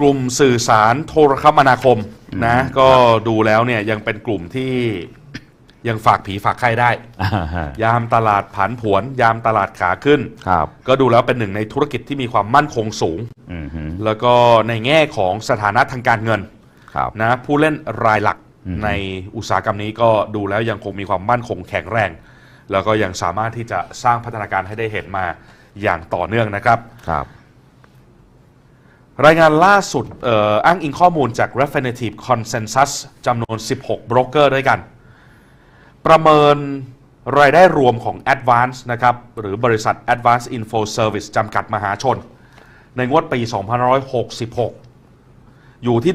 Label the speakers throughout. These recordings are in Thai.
Speaker 1: กลุ่มสื่อสารโทรคมนาคมนะก็ดูแล้วเนี่ยยังเป็นกลุ่มที่ยังฝากผีฝากไข้ได้
Speaker 2: อ่าฮะ
Speaker 1: ยามตลาดผันผวน ยามตลาดขาขึ้น
Speaker 2: ครับ
Speaker 1: ก็ดูแล้วเป็นหนึ่งในธุรกิจที่มีความมั่นคงสูง
Speaker 2: อืมฮึ
Speaker 1: แล้วก็ในแง่ของสถานะทางการเงิน
Speaker 2: ครับ
Speaker 1: นะผู้เล่นรายหลัก
Speaker 2: อืม
Speaker 1: ในอุตสาหกรรมนี้ก็ดูแล้วยังคงมีความมั่นคงแข็งแรง แล้วก็ยังสามารถที่จะสร้างพัฒนาการให้ได้เห็นมาอย่างต่อเนื่องนะครับ
Speaker 2: ครับ
Speaker 1: รายงานล่าสุดอออ้างอิงข้อมูลจาก Refinitiv Consensus จำนวน 16 บรกเกอร์ด้วยกัน ประเมินรายได้รวมของ Advance นะครับ หรือบริษัท Advance Info Service จำกัดมหาชน ในงวดปี 2566 อยู่ที่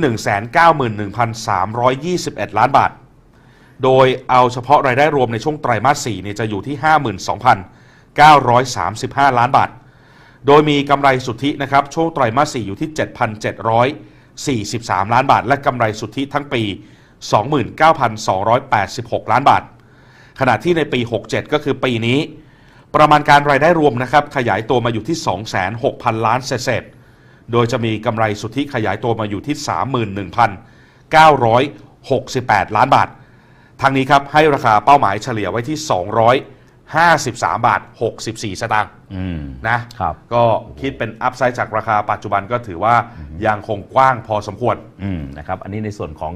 Speaker 1: 191,321 ล้านบาท โดยเอาเฉพาะรายได้รวมในช่วงไตรมาส4เนี่ยจะอยู่ที่ 52,935 ล้านบาท โดยมีกำไรสุทธินะครับช่วงไตรมาส 4 อยู่ที่ 7,743 ล้านบาท และกำไรสุทธิทั้งปี 29,286 ล้านบาท ขณะที่ในปี 67 ก็คือปีนี้ ประมาณการรายได้รวมนะครับขยายตัวมาอยู่ที่ 26,000ล้านเศษโดยจะมีกำไรสุทธิขยายตัวมาอยู่ที่ 31,968 ล้านบาททางนี้ครับให้ราคาเป้าหมายเฉลี่ยไว้ที่ 200 253 บาท 64 สตางค์
Speaker 2: อืม
Speaker 1: นะครับ ก็คิดเป็นอัพไซด์จากราคาปัจจุบันก็ถือว่ายังคงกว้างพอสมควร
Speaker 2: อืมนะครับอันนี้ในส่วนของ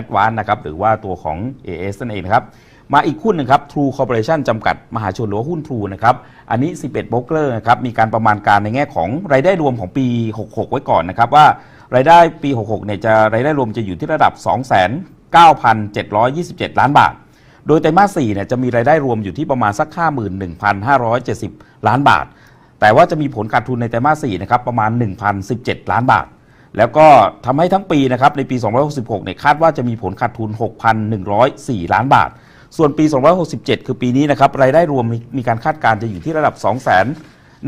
Speaker 2: a d v a n c e นะครับหรือว่าตัวของ AS นั่นเองนะครับ มาอีกหุ้นหนึ่งครับ True Corporation จำกัดมหาชนหรือว่าหุ้น True นะครับ อันนี้ 11โบรกเกอร์นะครับ มีการประมาณการในแง่ของรายได้รวมของปี 66 ไว้ก่อนนะครับ ว่ารายได้ปี 66 เนี่ยจะรายได้รวมจะอยู่ที่ระดับ 29,727 ล้านบาท โดยไตรมาส4เนี่ยจะมีรายได้รวมอยู่ที่ประมาณสัก 51,570 ล้านบาท แต่ว่าจะมีผลขาดทุนในไตรมาส4นะครับประมาณ 1,017 ล้านบาท แล้วก็ทำให้ทั้งปีนะครับในปี 2566เนี่ยคาดว่าจะมีผลขาดทุน 6,104 ล้านบาท ส่วนปี 2567 คือปีนี้นะครับรายได้รวมมีมีการคาดการณ์จะอยู่ที่ระดับ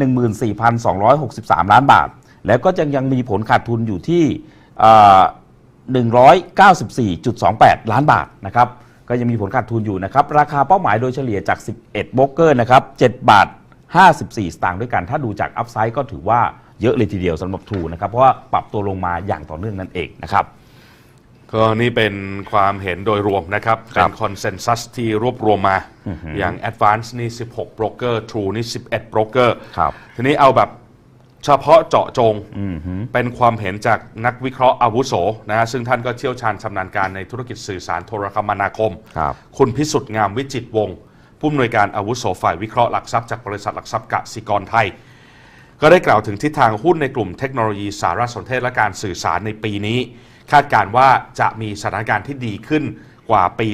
Speaker 2: 214,263 ล้านบาท แล้วก็ยังยังมีผลขาดทุนอยู่ที่ 194.28 ล้านบาทนะครับ ก็ยังมีผลขาดทุนอยู่นะครับ ราคาเป้าหมายโดยเฉลี่ยจาก 11โบรกเกอร์นะครับ7บาท 54 สตางค์ด้วยกัน ถ้าดูจากอัพไซด์ก็ถือว่าเยอะเลยทีเดียวสำหรับทูนะครับ เพราะว่าปรับตัวลงมาอย่างต่อเนื่องนั่นเองนะครับ
Speaker 1: ก็นี่เป็นความเห็นโดยรวมนะครับ
Speaker 2: ครั
Speaker 1: เป็
Speaker 2: บ
Speaker 1: นคอนเซนแซสที่รวบรวมมาอย่าง Advance นี่ 16โบรกเกอร์ True นี่ 11โบรกเกอร์
Speaker 2: ครับ
Speaker 1: ทีนี้เอาแบบ เฉพาะเจาะจง
Speaker 2: อืมฮึ
Speaker 1: เป็นความเห็นจากนักวิเคราะห์อาวุโสนะฮะซึ่งท่านก็เชี่ยวชาญชำนาญการในธุรกิจสื่อสารโทรคมนาคม
Speaker 2: ครับ
Speaker 1: คุณพิสุทธิ์งามวิจิตรวงศ์ผู้อำนวยการอาวุโสฝ่ายวิเคราะห์หลักทรัพย์จากบริษัทหลักทรัพย์กสิกรไทย ก็ได้กล่าวถึงทิศทางหุ้นในกลุ่มเทคโนโลยีสารสนเทศและการสื่อสารในปีนี้ คาดการณ์ว่าจะมีสถานการณ์ที่ดีขึ้นกว่าปี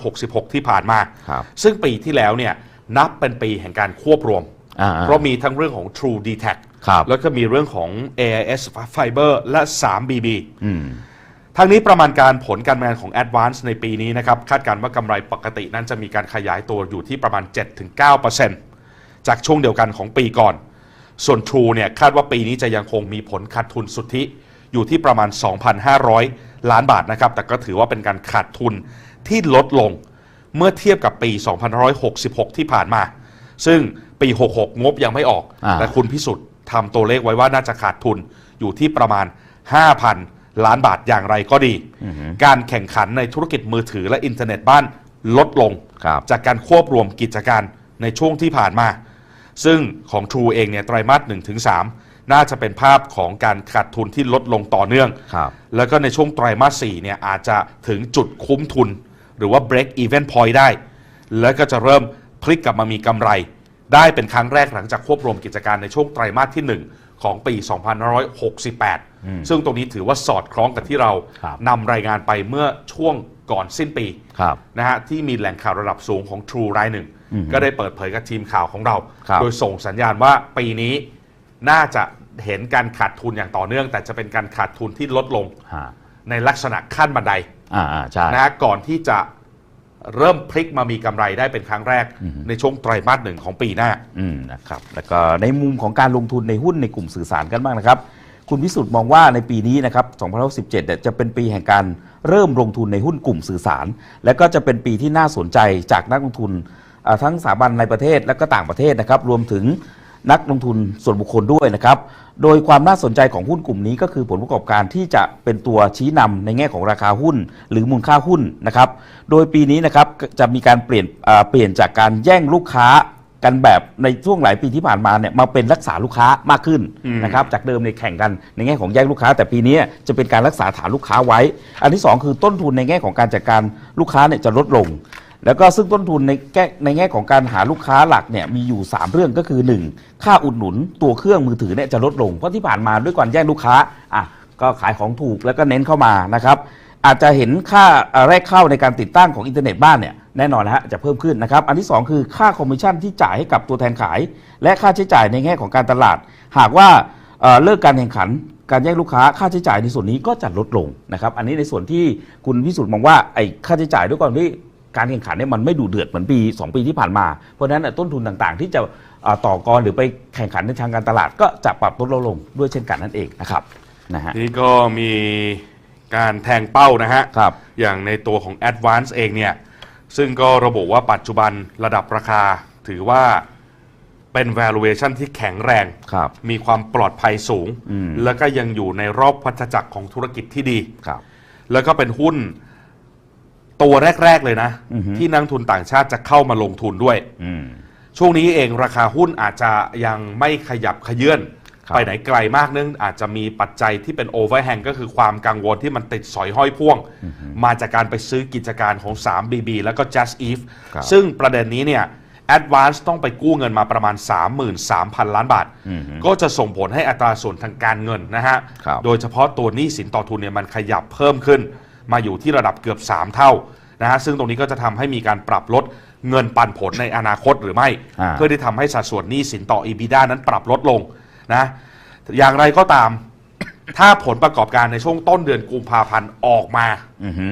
Speaker 1: 2566 ที่ผ่านมา
Speaker 2: ครับ
Speaker 1: ซึ่งปีที่แล้วเนี่ยนับเป็นปีแห่งการควบรวม
Speaker 2: อ่า
Speaker 1: เพราะมีทั้งเรื่องของ True d t a c
Speaker 2: ครับ
Speaker 1: แล้วก็มีเรื่องของ AIS Fiber และ 3BB
Speaker 2: อืม
Speaker 1: ทางนี้ประมาณการผลการงานของ Advance ในปีนี้นะครับ คาดการณ์ว่ากำไรปกตินั้นจะมีการขยายตัวอยู่ที่ประมาณ 7-9%จากช่วงเดียวกันของปีก่อน ส่วน True เนี่ยคาดว่าปีนี้จะยังคงมีผลขาดทุนสุทธิอยู่ที่ประมาณ 2,500 ล้านบาทนะครับ แต่ก็ถือว่าเป็นการขาดทุนที่ลดลงเมื่อเทียบกับปี2566 ที่ผ่านมา ซึ่งปี 66 งบยังไม่ออก
Speaker 2: อ่า
Speaker 1: แต่คุณพิสุทธิ์ ทำตัวเลขไว้ว่าน่าจะขาดทุนอยู่ที่ประมาณ 5,000 ล้านบาทอย่างไรก็ดี การแข่งขันในธุรกิจมือถือและอินเทอร์เน็ตบ้านลดลง
Speaker 2: ครับ
Speaker 1: จากการควบรวมกิจการในช่วงที่ผ่านมา ซึ่งของ True เองเนี่ยไตรมาส1ถึง3น่าจะเป็นภาพของการขาดทุนที่ลดลงต่อเนื่อง
Speaker 2: ครับ
Speaker 1: แล้วก็ในช่วงไตรมาส4เนี่ยอาจจะถึงจุดคุ้มทุน หรือว่า break even point ได้ แล้วก็จะเริ่มพลิกกลับมามีกำไร ได้เป็นครั้งแรกหลังจากควบรวมกิจการในช่วงไตรมาสที่ 1 ของปี 2568 ซึ่งตรงนี้ถือว่าสอดคล้องกับที่เรา
Speaker 2: ครับ
Speaker 1: นำรายงานไปเมื่อช่วงก่อนสิ้นปี
Speaker 2: ครับ
Speaker 1: นะฮะที่มีแหล่งข่าวระดับสูงของ True รายหนึ่ง
Speaker 2: อืม
Speaker 1: ก็ได้เปิดเผยกับทีมข่าวของเรา
Speaker 2: ครับ
Speaker 1: โดยส่งสัญญาณว่าปีนี้น่าจะเห็นการขาดทุนอย่างต่อเนื่อง แต่จะเป็นการขาดทุนที่ลดลง
Speaker 2: ฮะ
Speaker 1: ในลักษณะขั้นบันได
Speaker 2: อ่าอ่าใช่
Speaker 1: นะฮะก่อนที่จะ เริ่มพลิกมามีกำไรได้เป็นครั้งแรกในช่วงไตรมาสหนึ่งของปีหน้า
Speaker 2: อืมนะครับแล้วก็ในมุมของการลงทุนในหุ้นในกลุ่มสื่อสารกันบ้างนะครับ คุณพิสุทธิ์มองว่าในปีนี้นะครับ2017เนี่ยจะเป็นปีแห่งการเริ่มลงทุนในหุ้นกลุ่มสื่อสาร และก็จะเป็นปีที่น่าสนใจจากนักลงทุนเอ่อทั้งสถาบันในประเทศและก็ต่างประเทศนะครับ รวมถึง นักลงทุนส่วนบุคคลด้วยนะครับ โดยความน่าสนใจของหุ้นกลุ่มนี้ก็คือผลประกอบการที่จะเป็นตัวชี้นำในแง่ของราคาหุ้น หรือมูลค่าหุ้นนะครับ โดยปีนี้นะครับจะมีการเปลี่ยนเปลี่ยนจากการแย่งลูกค้ากันแบบในช่วงหลายปีที่ผ่านมาเนี่ยมาเป็นรักษาลูกค้ามากขึ้นนะครับจากเดิมในแข่งกันในแง่ของแย่งลูกค้า แต่ปีนี้จะเป็นการรักษาฐานลูกค้าไว้ อันที่สองคือต้นทุนในแง่ของการจัดการลูกค้าเนี่ยจะลดลง แล้วก็ซึ่งต้นทุนในแง่ในแง่ของการหาลูกค้าหลักเนี่ยมีอยู่ 3 เรื่องก็คือ 1 ค่าอุดหนุนตัวเครื่องมือถือเนี่ยจะลดลง เพราะที่ผ่านมาด้วยการแย่งลูกค้าอะก็ขายของถูกแล้วก็เน้นเข้ามานะครับอาจจะเห็นค่าแรกเข้าในการติดตั้งของอินเทอร์เน็ตบ้านเนี่ยแน่นอนนะฮะจะเพิ่มขึ้นนะครับ อันที่ 2 คือค่าคอมมิชชั่นที่จ่ายให้กับตัวแทนขาย และค่าใช้จ่ายในแง่ของการตลาด หากว่าเเลิกการแข่งขัน การแย่งลูกค้าค่าใช้จ่ายในส่วนนี้ก็จะลดลงนะครับ อันนี้ในส่วนที่คุณพิสุทธิ์มองว่าไอ้ค่าใช้จ่ายด้วยความที่ การแข่งขันเนี่ยมันไม่ดูเดือดเหมือนปี 2 ปีที่ผ่านมา เพราะฉะนั้นเนยต้นทุนต่างๆ ที่จะเอ่อต่อกรหรือไปแข่งขันในทางการตลาด ก็จะปรับลดลงด้วยเช่นกันนั่นเองนะครับนะฮะ
Speaker 1: นี่ก็มีการแทงเป้านะฮะ
Speaker 2: ครับ
Speaker 1: อย่างในตัวของ Advance เองเนี่ยซึ่งก็ระบุว่าปัจจุบันระดับราคาถือว่าเป็น valuation ที่แข็งแรง
Speaker 2: ครับ
Speaker 1: มีความปลอดภัยสูง
Speaker 2: อืม
Speaker 1: แล้วก็ยังอยู่ในรอบพัฒจักรของธุรกิจที่ดี
Speaker 2: ครับ
Speaker 1: แล้วก็เป็นหุ้น ตัวแรก ๆ เลยนะ
Speaker 2: อือฮึ
Speaker 1: ที่นักทุนต่างชาติจะเข้ามาลงทุนด้วย
Speaker 2: อืม
Speaker 1: ช่วงนี้เองราคาหุ้นอาจจะยังไม่ขยับขยื่น
Speaker 2: ครับ
Speaker 1: ไปไหนไกลมากเนื่องอาจจะมีปัจจัยที่เป็นโอเวอร์แฮงก็คือความกังวลที่มันติดสอยห้อยพ่วง มาจากการไปซื้อกิจการของ 3BB แล้วก็ Just Eve
Speaker 2: ครับ
Speaker 1: ซึ่งประเด็นนี้เนี่ย Advance ต้องไปกู้เงินมาประมาณ 33,000 ล้านบาท
Speaker 2: อืม
Speaker 1: ก็จะส่งผลให้อัตราส่วนทางการเงินนะฮะ
Speaker 2: ครับ
Speaker 1: โดยเฉพาะตัวหนี้สินต่อทุนเนี่ยมันขยับเพิ่มขึ้น มาอยู่ที่ระดับเกือบ 3 เท่านะฮะซึ่งตรงนี้ก็จะทำให้มีการปรับลดเงินปันผลในอนาคตหรือไม่
Speaker 2: อ่า
Speaker 1: เพื่อที่ทำให้สัดส่วนหนี้สินต่อ EBITDA นั้นปรับลดลงนะอย่างไรก็ตามถ้าผลประกอบการในช่วงต้นเดือนกุมภาพันธ์ออกมา
Speaker 2: อือฮึ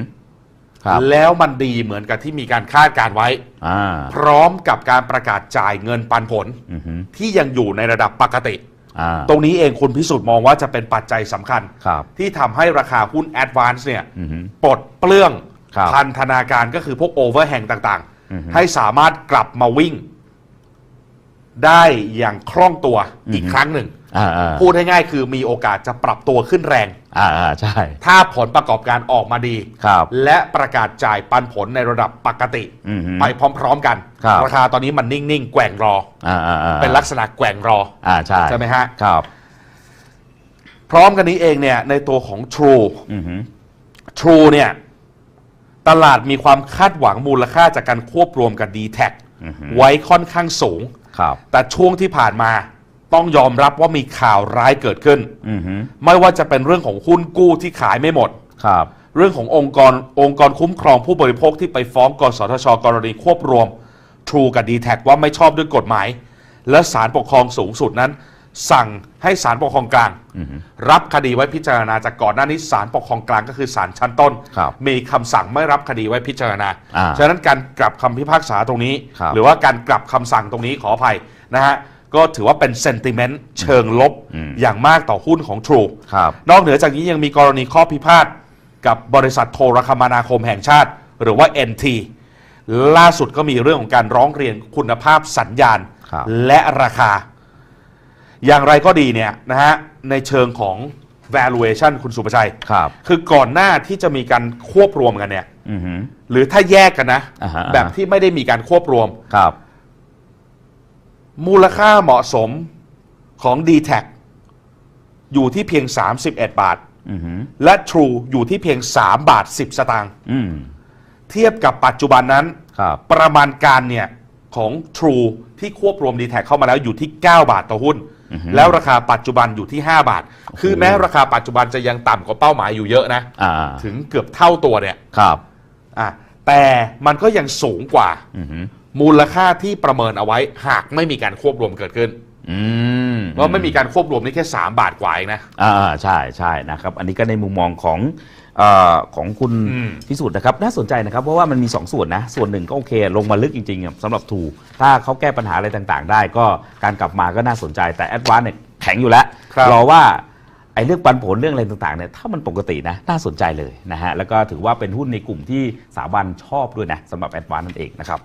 Speaker 2: ครับ
Speaker 1: แล้วมันดีเหมือนกับที่มีการคาดการไว้
Speaker 2: อ่า
Speaker 1: พร้อมกับการประกาศจ่ายเงินปันผล
Speaker 2: อือฮึ
Speaker 1: ที่ยังอยู่ในระดับปกติ
Speaker 2: อ่า
Speaker 1: ตรงนี้เองคุณพิสุทธิ์มองว่าจะเป็นปัจจัยสำคัญ
Speaker 2: ครับ
Speaker 1: ที่ทำให้ราคาหุ้น Advance เนี่ย
Speaker 2: อือฮึ
Speaker 1: ปลดเปลื้อง
Speaker 2: ครับ
Speaker 1: พันธนาการก็คือพวกโอเวอร์แฮงต่าง
Speaker 2: อือฮึ
Speaker 1: ๆ ให้สามารถกลับมาวิ่ง ได้อย่างคล่องตัว
Speaker 2: อือฮึ
Speaker 1: อีกครั้งหนึ่ง
Speaker 2: อ่าอ่า
Speaker 1: พูดให้ง่ายคือมีโอกาสจะปรับตัวขึ้นแรง
Speaker 2: อ่าอ่าใช่
Speaker 1: ถ้าผลประกอบการออกมาดี
Speaker 2: ครับ
Speaker 1: และประกาศจ่ายปันผลในระดับปกติ
Speaker 2: อือฮึ
Speaker 1: ไปพร้อม ๆ กัน
Speaker 2: ครับ
Speaker 1: ราคาตอนนี้มันนิ่งๆ แกว่งรอ
Speaker 2: อ่าอ่าอ่า
Speaker 1: เป็นลักษณะแกว่งรอ
Speaker 2: อ่าใช่
Speaker 1: ใช่ไหมฮะ
Speaker 2: ครับ
Speaker 1: พร้อมกันนี้เองเนี่ย ในตัวของ True
Speaker 2: อือฮึ
Speaker 1: True เนี่ย ตลาดมีความคาดหวังมูลค่าจากการควบรวมกับ d t แท
Speaker 2: อือฮึ
Speaker 1: ไว้ค่อนข้างสูง
Speaker 2: ครับ
Speaker 1: แต่ช่วงที่ผ่านมาต้องยอมรับว่ามีข่าวร้ายเกิดขึ้น
Speaker 2: อือฮึ
Speaker 1: ไม่ว่าจะเป็นเรื่องของหุ้นกู้ที่ขายไม่หมด
Speaker 2: ครับ
Speaker 1: เรื่องขององค์กรองค์กรคุ้มครองผู้บริโภคที่ไปฟ้องกสทช กรณีควบรวม True กับ d t แทว่าไม่ชอบด้วยกฎหมาย และศาลปกครองสูงสุดนั้น สั่งให้ศาลปกครองกลาง
Speaker 2: อือฮึ
Speaker 1: รับคดีไว้พิจารณาจากก่อนหน้านี้ศาลปกครองกลางก็คือศาลชั้นต้น
Speaker 2: ครับ
Speaker 1: มีคำสั่งไม่รับคดีไว้พิจารณา
Speaker 2: อ่า
Speaker 1: ฉะนั้นการกลับคำพิพากษาตรงนี้
Speaker 2: ครับ
Speaker 1: หรือว่าการกลับคำสั่งตรงนี้ขออภัยนะฮะก็ถือว่าเป็นเซนติเมนต์เชิงลบ
Speaker 2: อืม
Speaker 1: อย่างมากต่อหุ้นของ True
Speaker 2: ครับ
Speaker 1: นอกเหนือจากนี้ยังมีกรณีข้อพิพาทกับบริษัทโทรคมนาคมแห่งชาติ หรือว่า NT ล่าสุดก็มีเรื่องของการร้องเรียนคุณภาพสัญญาณ
Speaker 2: ครับ
Speaker 1: และราคา อย่างไรก็ดีเนี่ยนะฮะในเชิงของ valuation คุณสุประชัย
Speaker 2: ครับ
Speaker 1: คือก่อนหน้าที่จะมีการควบรวมกันเนี่ย
Speaker 2: อือฮึ
Speaker 1: หรือถ้าแยกกันนะ
Speaker 2: อ่าฮะ
Speaker 1: แบบที่ไม่ได้มีการควบรวม
Speaker 2: ครับ
Speaker 1: มูลค่าเหมาะสมของ d t แทอยู่ที่เพียง 31 บาท
Speaker 2: อือฮึ
Speaker 1: และ True อยู่ที่เพียง 3 บาท 10 สตางค์
Speaker 2: อืม
Speaker 1: เทียบกับปัจจุบันนั้น
Speaker 2: ครับ
Speaker 1: ประมาณการเนี่ยของ True ที่ควบรวม d t แทเข้ามาแล้วอยู่ที่ 9 บาทต่อหุ้น
Speaker 2: อือฮึ
Speaker 1: แล้วราคาปัจจุบันอยู่ที่ 5 บาท คือแม้ราคาปัจจุบันจะยังต่ำกว่าเป้าหมายอยู่เยอะนะ
Speaker 2: อ่า
Speaker 1: ถึงเกือบเท่าตัวเนี่ย
Speaker 2: ครับ
Speaker 1: อะแต่มันก็ยังสูงกว่า
Speaker 2: อือฮึ
Speaker 1: มูลค่าที่ประเมินเอาไว้ หากไม่มีการควบรวมเกิดขึ้น
Speaker 2: อืม
Speaker 1: เพราะไม่มีการควบรวมนี่แค่ 3 บาทกว่าเองนะ
Speaker 2: อ่า ใช่ใช่นะครับ อันนี้ก็ในมุมมองของ เออของคุณ
Speaker 1: อืม
Speaker 2: พิสูจน์นะครับน่าสนใจนะครับเพราะว่ามันมี 2 ส่วนนะ ส่วนหนึ่งก็โอเค ลงมาลึกจริงๆอะสำหรับทูถ้าเขาแก้ปัญหาอะไรต่างๆ ได้ ก็การกลับมาก็น่าสนใจแต่แอดวานเนี่ยแข็งอยู่แล้ว
Speaker 1: ครับ
Speaker 2: รอว่าไอ้เรื่องปันผลเรื่องอะไรต่างๆเนี่ยถ้ามันปกตินะน่าสนใจเลยนะฮะแล้วก็ถือว่าเป็นหุ้นในกลุ่มที่สถาบันชอบด้วยนะสำหรับแอดวานนั่นเองนะครับ